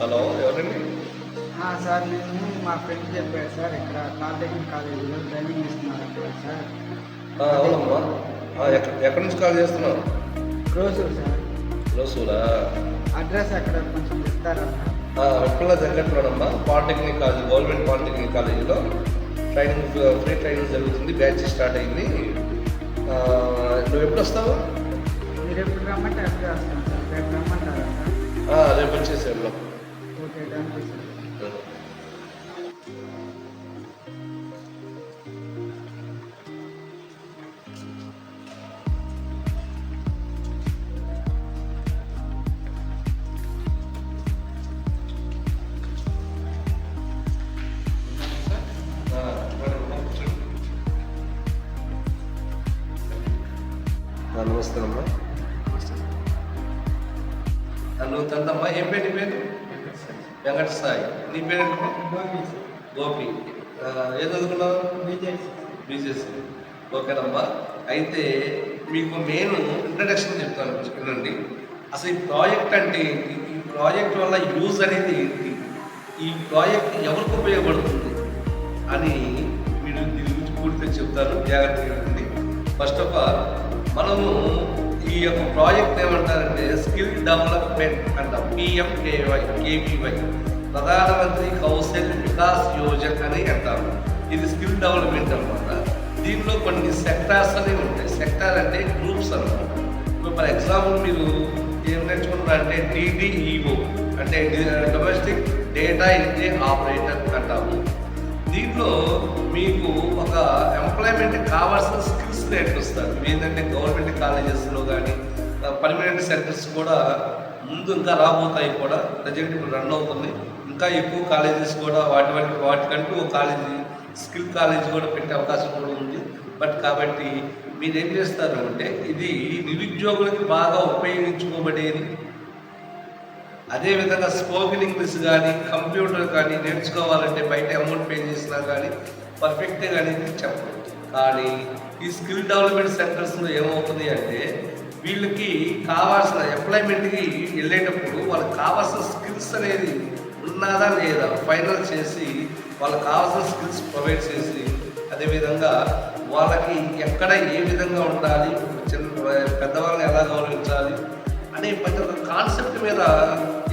Hello ఎవరండి? Sir నేను మా ఫ్రెండ్ చెప్పాడు సార్ ఇక్కడ పాలిటెక్నిక్ కాలేజీలో డ్రైవింగ్ ఇస్తున్నారు సార్. అవునమ్మా. ఎక్కడి నుంచి కాల్ చేస్తున్నావు రోజు సార్. రోజులా అడ్రస్ అక్కడ కొంచెం చెప్తారా? ఎప్పుడులా జంగట్లోనమ్మా పాలిటెక్నిక్ కాలేజ్ గవర్నమెంట్ పాలిటెక్నిక్ కాలేజీలో ట్రైనింగ్ ఫ్రీ ట్రైనింగ్ జరుగుతుంది బ్యాచ్ స్టార్ట్ అయింది. నువ్వు ఎప్పుడు వస్తావు ఎప్పుడు రమ్మంటే అప్పుడు వస్తాను సార్. రేపు రమ్మంటారా? రేపు వచ్చేసాను okay thank you sir Venkata Sai నీ పేరు గోపి. ఏం చదువుకున్నావు? బీజేసీ ఓకేనమ్మా. అయితే మీకు నేను ఇంట్రడక్షన్ చెప్తాను వినండి. అసలు ఈ ప్రాజెక్ట్ అంటే ఏంటి? ఈ ప్రాజెక్ట్ వల్ల యూజ్ అనేది ఏంటి? ఈ ప్రాజెక్ట్ ఎవరికి ఉపయోగపడుతుంది? అని మీరు దీని గురించి పూర్తిగా చెప్తాను. జాగ్రత్తగా ఫస్ట్ ఆఫ్ ఆల్ మనము ఈ యొక్క ప్రాజెక్ట్ ఏమంటారంటే స్కిల్ డెవలప్మెంట్ అంట. పిఎంకేవై కేవీవై ప్రధానమంత్రి కౌశల్ వికాస్ యోజన అని అంటారు. ఇది స్కిల్ డెవలప్మెంట్ అనమాట దీనిలో కొన్ని సెక్టార్స్ అనేవి ఉంటాయి. సెక్టార్ అంటే గ్రూప్స్ అనమాట ఇప్పుడు ఫర్ ఎగ్జాంపుల్ మీరు ఏం నేర్చుకుంటారంటే డిడిఈఓ అంటే డొమెస్టిక్ డేటా ఎంట్రీ ఆపరేటర్ అంటాము దీంట్లో మీకు ఒక ఎంప్లాయ్మెంట్ కావాల్సిన స్కిల్ నేర్పిస్తారు ఏంటంటే గవర్నమెంట్ కాలేజెస్లో కానీ పర్మనెంట్ సెంటర్స్ కూడా ముందు ఇంకా రాబోతాయి కూడా ప్రజెంట్ ఇప్పుడు రన్ అవుతుంది. ఇంకా ఎక్కువ కాలేజెస్ కూడా వాటి వాటి వాటికంటూ కాలేజీ స్కిల్ కాలేజ్ కూడా పెట్టే అవకాశం కూడా ఉంది. బట్ కాబట్టి మీరు ఏం చేస్తారు అంటే ఇది నిరుద్యోగులకి బాగా ఉపయోగించుకోబడేది. అదేవిధంగా స్పోకెన్ ఇంగ్లీష్ కానీ కంప్యూటర్ కానీ నేర్చుకోవాలంటే బయట అమౌంట్ పే చేసినా కానీ పర్ఫెక్ట్గా అనేది చెప్పవచ్చు కానీ ఈ స్కిల్ డెవలప్మెంట్ సెంటర్స్లో ఏమవుతుంది అంటే వీళ్ళకి కావాల్సిన ఎంప్లాయ్మెంట్కి వెళ్ళేటప్పుడు వాళ్ళకి కావాల్సిన స్కిల్స్ అనేది ఉన్నదా లేదా ఫైనల్ చేసి వాళ్ళకి కావాల్సిన స్కిల్స్ ప్రొవైడ్ చేసి అదేవిధంగా వాళ్ళకి ఎక్కడ ఏ విధంగా ఉండాలి చిన్న పెద్దవాళ్ళని ఎలా గౌరవించాలి అనే ప్రతి ఒక్క కాన్సెప్ట్ మీద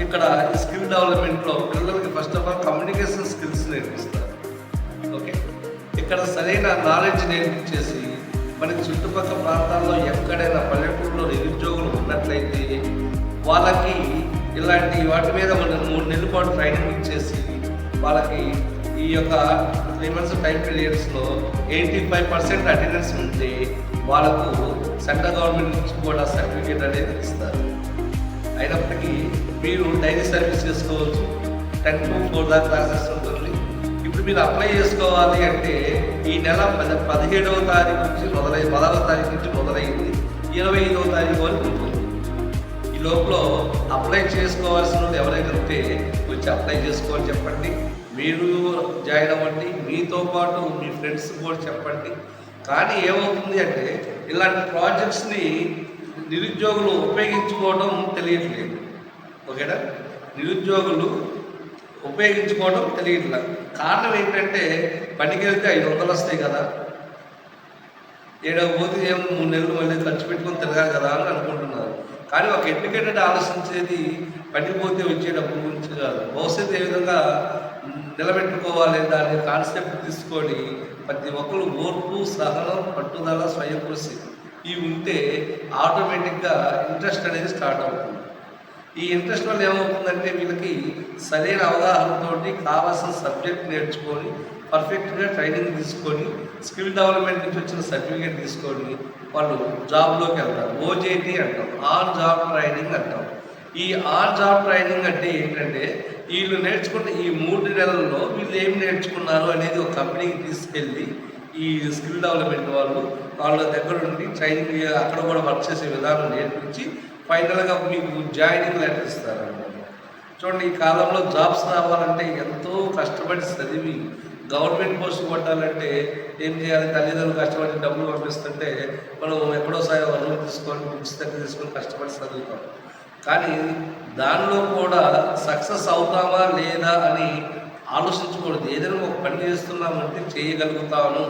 ఇక్కడ ఈ స్కిల్ డెవలప్మెంట్లో పిల్లలకి first of all communication skills నేర్పిస్తారు. ఇక్కడ సరైన నాలెడ్జ్ నేర్పించేసి మన చుట్టుపక్కల ప్రాంతాల్లో ఎక్కడైనా పల్లెటూరులో నిరుద్యోగులు ఉన్నట్లయితే వాళ్ళకి ఇలాంటి వాటి మీద మనం మూడు నెలల పాటు ట్రైనింగ్ ఇచ్చేసి వాళ్ళకి ఈ యొక్క త్రీ మంత్స్ టైం పీరియడ్స్లో ఎయిటీ ఫైవ్ పర్సెంట్ అటెండెన్స్ ఉంటే వాళ్ళకు సెంట్రల్ గవర్నమెంట్ నుంచి కూడా సర్టిఫికేట్ అనేది ఇస్తారు. అయినప్పటికీ మీరు డైలీ సర్వీస్ చేసుకోవచ్చు. టెన్ టు ఫోర్ దాకా క్లాసెస్ మీరు అప్లై చేసుకోవాలి అంటే ఈ నెల పది పదిహేడవ తారీఖు నుంచి మొదలై పదవ తారీఖు నుంచి మొదలైంది. ఇరవై ఐదవ తారీఖు వరకు ఉంటుంది. ఈ లోపల అప్లై చేసుకోవాల్సిన వాళ్ళు ఎవరైనా ఉంటే వచ్చి అప్లై చేసుకోవాలి చెప్పండి. మీరు జాయిన్ అవ్వండి. మీతో పాటు మీ ఫ్రెండ్స్ కూడా చెప్పండి. కానీ ఏమవుతుంది అంటే ఇలాంటి ప్రాజెక్ట్స్ని నిరుద్యోగులు ఉపయోగించుకోవడం తెలియట్లేదు. ఓకేనా? నిరుద్యోగులు ఉపయోగించుకోవడం తెలియట్లా. కారణం ఏంటంటే పనికి వెళ్తే ఐదు వందలు వస్తాయి కదా. ఏడవ పోతే ఏం మూడు నెలలు మళ్ళీ ఖర్చు పెట్టుకొని తిరగాలి కదా అని అనుకుంటున్నారు. కానీ ఒక ఎడ్యుకేటెడ్ ఆలోచించేది పనికి పోతే వచ్చే డబ్బు గురించి కాదు. భవిష్యత్తు ఏ విధంగా నిలబెట్టుకోవాలి దాని కాన్సెప్ట్ తీసుకొని ప్రతి ఒక్కరు ఓర్పు సహనం పట్టుదల స్వయం కృషి ఇవి ఉంటే ఆటోమేటిక్గా ఇంట్రెస్ట్ అనేది స్టార్ట్ అవుతుంది. ఈ ఇంట్రెస్ట్ వల్ల ఏమవుతుందంటే వీళ్ళకి సరైన అవగాహనతోటి కావాల్సిన సబ్జెక్ట్ నేర్చుకొని పర్ఫెక్ట్గా ట్రైనింగ్ తీసుకొని స్కిల్ డెవలప్మెంట్ నుంచి వచ్చిన సర్టిఫికేట్ తీసుకొని వాళ్ళు జాబ్లోకి వెళ్తారు. ఓజేటీ అంటాం ఆన్ జాబ్ ట్రైనింగ్ అంటాం. ఈ ఆన్ జాబ్ ట్రైనింగ్ అంటే ఏంటంటే వీళ్ళు నేర్చుకున్న ఈ మూడు నెలల్లో వీళ్ళు ఏం నేర్చుకున్నారు అనేది ఒక కంపెనీకి తీసుకెళ్ళి ఈ స్కిల్ డెవలప్మెంట్ వాళ్ళు వాళ్ళ దగ్గర నుండి ట్రైనింగ్ అక్కడ కూడా వర్క్ చేసే విధానం నేర్పించి ఫైనల్గా మీకు జాయినింగ్ లెటర్ ఇస్తారు. చూడండి ఈ కాలంలో జాబ్స్ రావాలంటే ఎంతో కష్టపడి చదివి గవర్నమెంట్ పోస్ట్ కొట్టాలంటే ఏం చేయాలి? తల్లిదండ్రులు కష్టపడి డబ్బులు పంపిస్తుంటే మనం ఎక్కడో సారి రూమ్ తీసుకొని బుక్స్ దగ్గర తీసుకొని కష్టపడి చదువుతాం. కానీ దానిలో కూడా సక్సెస్ అవుతామా లేదా అని ఆలోచించకూడదు. ఏదైనా ఒక పని చేస్తున్నామంటే చేయగలుగుతాను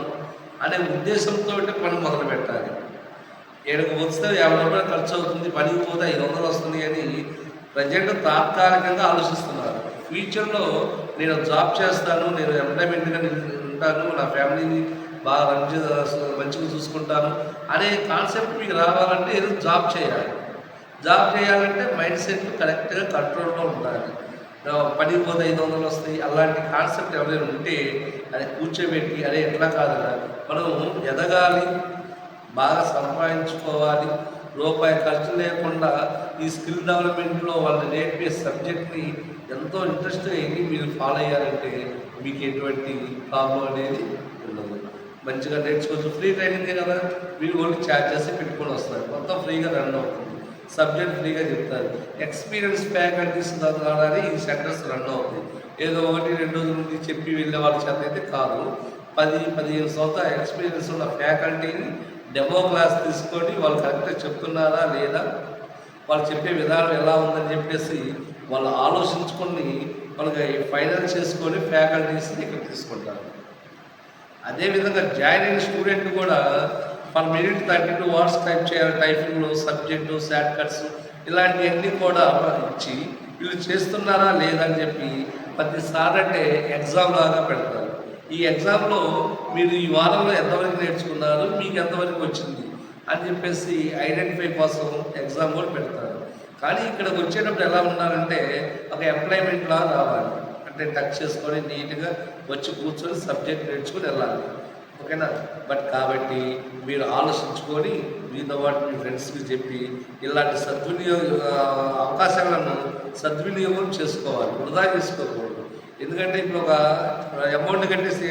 అనే ఉద్దేశంతో పని మొదలు పెట్టాలి ఏడుకు వస్తే యాభై రూపాయలు ఖర్చు అవుతుంది పనికి పోతే ఐదు వందలు వస్తుంది అని ప్రజెంట్ తాత్కాలికంగా ఆలోచిస్తున్నారు. ఫ్యూచర్లో నేను జాబ్ చేస్తాను నేను ఎంప్లాయ్మెంట్గా ఉంటాను నా ఫ్యామిలీని బాగా రన్ మంచిగా చూసుకుంటాను అనే కాన్సెప్ట్ మీకు రావాలంటే ఏదో జాబ్ చేయాలి. జాబ్ చేయాలంటే మైండ్ సెట్ కరెక్ట్గా కంట్రోల్లో ఉండాలి. పని పనికి పోతే ఐదు వందలు వస్తాయి అలాంటి కాన్సెప్ట్ ఎవరైనా ఉంటే అది కూర్చోబెట్టి అదే ఎట్లా కాదు మనం ఎదగాలి. బాగా సంపాదించుకోవాలి. రూపాయి ఖర్చు లేకుండా ఈ స్కిల్ డెవలప్మెంట్లో వాళ్ళు నేర్పే సబ్జెక్ట్ని ఎంతో ఇంట్రెస్ట్గా అయ్యి మీరు ఫాలో అయ్యారంటే మీకు ఎటువంటి ప్రాబ్లం అనేది ఉండదు. మంచిగా నేర్చుకోవచ్చు. ఫ్రీ ట్రైనింగే కదా. మీరు ఓన్లీ ఛార్జ్ చేసి పెట్టుకొని వస్తారు. మొత్తం ఫ్రీగా రన్ అవుతుంది. సబ్జెక్ట్ ఫ్రీగా చెప్తారు. ఎక్స్పీరియన్స్ ఫ్యాకల్టీస్ ద్వారానే ఈ సెంటర్స్ రన్ అవుతుంది ఏదో ఒకటి రెండు రోజుల నుండి చెప్పి వెళ్ళే వాళ్ళ చేత అయితే కాదు. పది పదిహేను సంవత్సరాల ఎక్స్పీరియన్స్ ఉన్న ఫ్యాకల్టీని డెమో క్లాస్ తీసుకొని వాళ్ళు కరెక్ట్గా చెప్తున్నారా లేదా? వాళ్ళు చెప్పే విధానం ఎలా ఉందని చెప్పేసి వాళ్ళు ఆలోచించుకొని వాళ్ళకి ఫైనల్ చేసుకొని ఫ్యాకల్టీస్ని ఇక్కడ తీసుకుంటారు. అదేవిధంగా జాయిన్ అయిన స్టూడెంట్ కూడా per minute thirty two hours type చేయాలి టైపింగ్లు సబ్జెక్టు షార్ట్ కట్స్ ఇలాంటివన్నీ కూడా ఇచ్చి వీళ్ళు చేస్తున్నారా లేదని చెప్పి ప్రతిసారి అంటే ఎగ్జామ్ లాగా పెడతారు. ఈ ఎగ్జామ్లో మీరు ఈ వారంలో ఎంతవరకు నేర్చుకున్నారు మీకు ఎంతవరకు వచ్చింది అని చెప్పేసి ఐడెంటిఫై కోసం ఎగ్జామ్ కూడా పెడతారు. కానీ ఇక్కడికి వచ్చేటప్పుడు ఎలా ఉన్నారంటే ఒక ఎంప్లాయ్మెంట్లా రావాలి. అంటే టచ్ చేసుకొని నీట్గా వచ్చి కూర్చొని సబ్జెక్ట్ నేర్చుకుని వెళ్ళాలి. ఓకేనా? బట్ కాబట్టి మీరు ఆలోచించుకొని మీతో పాటు మీ ఫ్రెండ్స్కి చెప్పి ఇలాంటి సద్వినియోగ అవకాశాలను సద్వినియోగం చేసుకోవాలి. వృధా చేసుకోకూడదు. ఎందుకంటే ఇప్పుడు ఒక అమౌంట్ కట్టేసి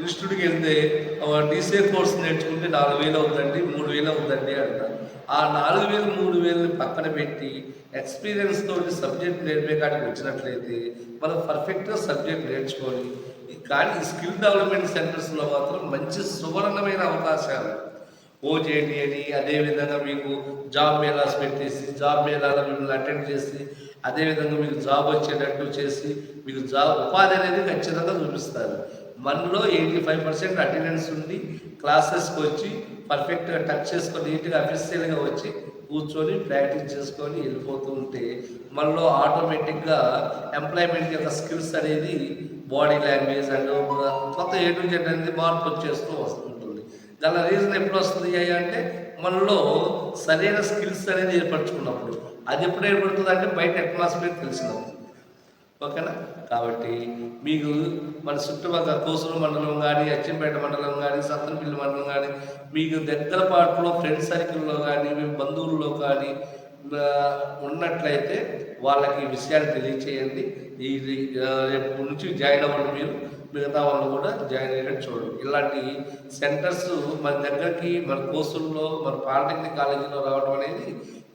ఇన్స్టిట్యూట్కి వెళ్తే డీసీఏ కోర్స్ నేర్చుకుంటే నాలుగు వేలు అవుతుందండి మూడు వేలు అవుతుందండి అంటారు ఆ నాలుగు వేలు మూడు వేలు పక్కన పెట్టి ఎక్స్పీరియన్స్ తోటి సబ్జెక్ట్ నేర్పే కాడికి వచ్చినట్లయితే మనం పర్ఫెక్ట్గా సబ్జెక్ట్ నేర్చుకొని కానీ స్కిల్ డెవలప్మెంట్ సెంటర్స్లో మాత్రం మంచి సువర్ణమైన అవకాశాలు. ఓజేటి అని అదేవిధంగా మీకు జాబ్ మేళాస్ పెట్టేసి జాబ్ మేళాలు మిమ్మల్ని అటెండ్ చేసి అదేవిధంగా మీకు జాబ్ వచ్చేటట్టు చేసి మీకు జాబ్ ఉపాధి అనేది ఖచ్చితంగా చూపిస్తారు. మనలో ఎయిటీ ఫైవ్ పర్సెంట్ అటెండెన్స్ ఉండి క్లాసెస్కి వచ్చి పర్ఫెక్ట్గా టచ్ చేసుకొని నీట్గా అఫీషియల్గా వచ్చి కూర్చొని ప్రాక్టీస్ చేసుకొని వెళ్ళిపోతూ ఉంటే మనలో ఆటోమేటిక్గా ఎంప్లాయ్మెంట్ యొక్క స్కిల్స్ అనేది బాడీ లాంగ్వేజ్ అండ్ కొత్త ఏ టు జెడ్ అనేది మార్పు వచ్చేస్తూ వస్తుంటుంది. దాని రీజన్ ఎప్పుడు వస్తుంది అంటే మనలో సరైన స్కిల్స్ అనేది ఏర్పరచుకున్నప్పుడు అది ఎప్పుడు ఏర్పడుతుంది అంటే బయట అట్మాస్ఫియర్ తెలిసినాం ఓకేనా? కాబట్టి మీకు మన చుట్టుపక్కల కోసూరు మండలం కానీ అచ్చంపేట మండలం కానీ సత్తనపల్లి మండలం కానీ మీకు దగ్గర పాటలో ఫ్రెండ్ సర్కిల్లో కానీ మీ బంధువుల్లో కానీ ఉన్నట్లయితే వాళ్ళకి ఈ విషయాన్ని తెలియచేయండి. ఈ రేపు నుంచి జాయిన్ అవ్వండి మీరు. మిగతా వాళ్ళు కూడా జాయిన్ అయ్యేటట్టు చూడండి. ఇలాంటి సెంటర్స్ మన దగ్గరికి మన కోర్సుల్లో మన పాలిటెక్నిక్ కాలేజీలో రావడం అనేది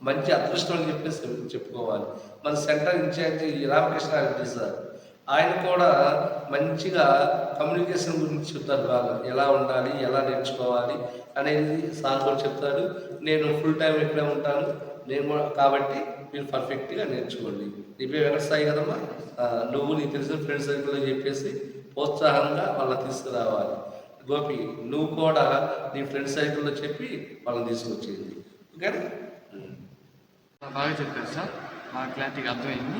మంచి అదృష్టం అని చెప్పేసి చెప్పుకోవాలి. మన centre incharge Ramakrishna Reddy sir ఆయన కూడా మంచిగా కమ్యూనికేషన్ గురించి చెప్తారు బాగా. ఎలా ఉండాలి ఎలా నేర్చుకోవాలి అనేది సార్ కూడా చెప్తారు. నేను ఫుల్ టైం ఇక్కడే ఉంటాను. నేను కాబట్టి మీరు పర్ఫెక్ట్గా నేర్చుకోండి. నీ పేరు వెంకటసాయి కదమ్మా? నువ్వు నీకు తెలిసిన ఫ్రెండ్స్ సర్కిల్లో చెప్పేసి ప్రోత్సాహంగా వాళ్ళని తీసుకురావాలి. గోపి నువ్వు కూడా నీ ఫ్రెండ్ సర్కిల్లో చెప్పి వాళ్ళని తీసుకొచ్చేది ఓకేనా? బాగా చెప్పారు సార్. బాగా క్లారిటీగా అర్థమైంది.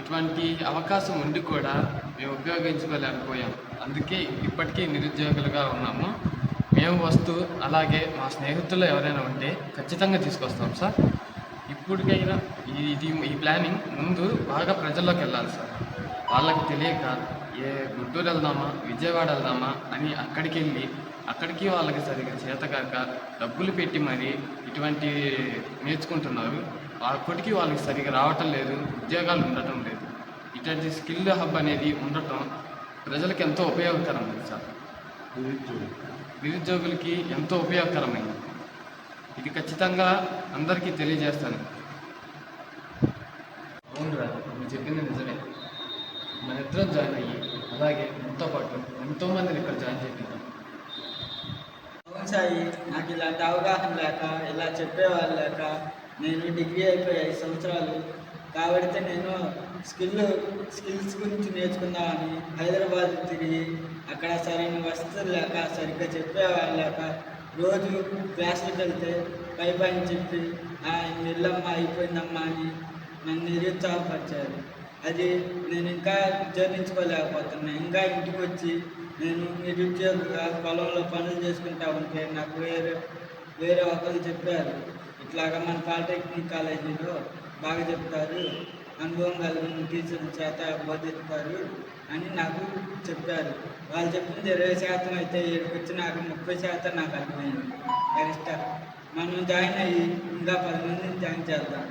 ఇటువంటి అవకాశం ఉండి కూడా మేము ఉపయోగించుకోలేకపోయాం. అందుకే ఇప్పటికీ నిరుద్యోగులుగా ఉన్నాము. మేము వస్తూ అలాగే మా స్నేహితులు ఎవరైనా ఉంటే ఖచ్చితంగా తీసుకొస్తాం సార్. ఇప్పటికైనా ఇది ఈ ప్లానింగ్ ముందు బాగా ప్రజల్లోకి వెళ్ళాలి సార్. వాళ్ళకి తెలియక ఏ గుంటూరు వెళ్దామా విజయవాడ వెళ్దామా అని అక్కడికి వెళ్ళి అక్కడికి వాళ్ళకి సరిగ్గా చేతకాక డబ్బులు పెట్టి మరి ఇటువంటి నేర్చుకుంటున్నారు. అప్పటికి వాళ్ళకి సరిగ్గా రావటం లేదు ఉద్యోగాలు ఉండటం లేదు. ఇటువంటి స్కిల్ హబ్ అనేది ఉండటం ప్రజలకు ఎంతో ఉపయోగకరమైంది సార్. నిరుద్యోగులకి. ఎంతో ఉపయోగకరమైంది. ఇది ఖచ్చితంగా అందరికీ తెలియజేస్తాను. అవునురా నువ్వు చెప్పింది నిజమే. మన ఇద్దరం జాయిన్ అయ్యి అలాగే మనతో పాటు ఎంతోమందిని ఇక్కడ జాయిన్ చేద్దాం వచ్చాయి. నాకు ఇలాంటి అవగాహన లేక ఇలా చెప్పేవాళ్ళు లేక నేను డిగ్రీ అయిపోయి ఐదు సంవత్సరాలు. కాబట్టి నేను స్కిల్ స్కిల్స్ గురించి నేర్చుకుందామని హైదరాబాద్ తిరిగి అక్కడ సరైన వసతులు లేక సరిగ్గా చెప్పేవాళ్ళు లేక రోజు క్లాసులకు వెళ్తే పై పైన చెప్పి "ఆ, అయిపోయిందమ్మా అని నన్ను నిరుత్సాహపరిచారు. అది నేను ఇంకా జీర్ణించుకోలేకపోతున్నా. ఇంకా ఇంటికి వచ్చి నేను నిరుద్యోగిగా పొలంలో పనులు చేసుకుంటా ఉంటే నాకు వేరే వేరే ఒకరు చెప్పారు. ఇట్లాగా మన పాలిటెక్నిక్ కాలేజీలో బాగా చెప్తారు అనుభవం కలిగిన టీచర్ల చేత బోధిస్తారు అని నాకు చెప్పారు. వాళ్ళు చెప్పింది ఇరవై శాతం అయితే ఇక్కడికి వచ్చినాక ముప్పై శాతం నాకు అర్థమైంది. గరిష్ట మనం జాయిన్ అయ్యి ఇంకా పది మందిని జాయిన్ చేద్దాం.